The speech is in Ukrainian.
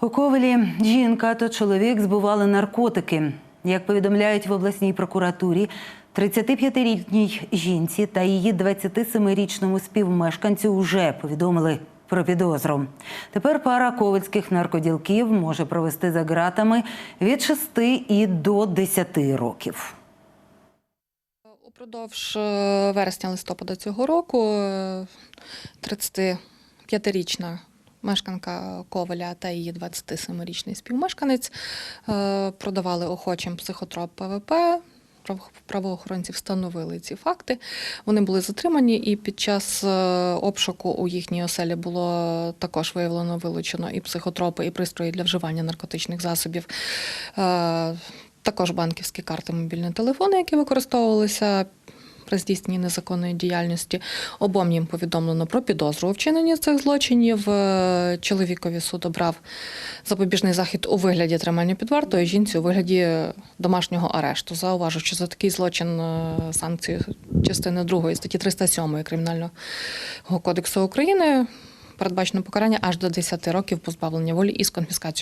У Ковелі жінка та чоловік збували наркотики. Як повідомляють в обласній прокуратурі, 35-річній жінці та її 27-річному співмешканцю вже повідомили про підозру. Тепер пара ковальських наркоділків може провести за ґратами від 6 і до 10 років. Упродовж е, вересня-листопада цього року е, 35-річна мешканка Коваля та її 27-річний співмешканець е, продавали охочим психотроп ПВП. Право- Правоохоронці встановили ці факти. Вони були затримані, і під час е, обшуку у їхній оселі було також виявлено вилучено і психотропи, і пристрої для вживання наркотичних засобів. Е, Також банківські карти, мобільні телефони, які використовувалися при здійсненні незаконної діяльності. Обом їм повідомлено про підозру у вчиненні цих злочинів. Е, Чоловікові суд обрав запобіжний захід у вигляді тримання під вартою, жінці у вигляді домашнього арешту. Зауважу, що за такий злочин е, санкції частини 2 статті 307 Кримінального кодексу України передбачено покарання аж до 10 років позбавлення волі із конфіскацією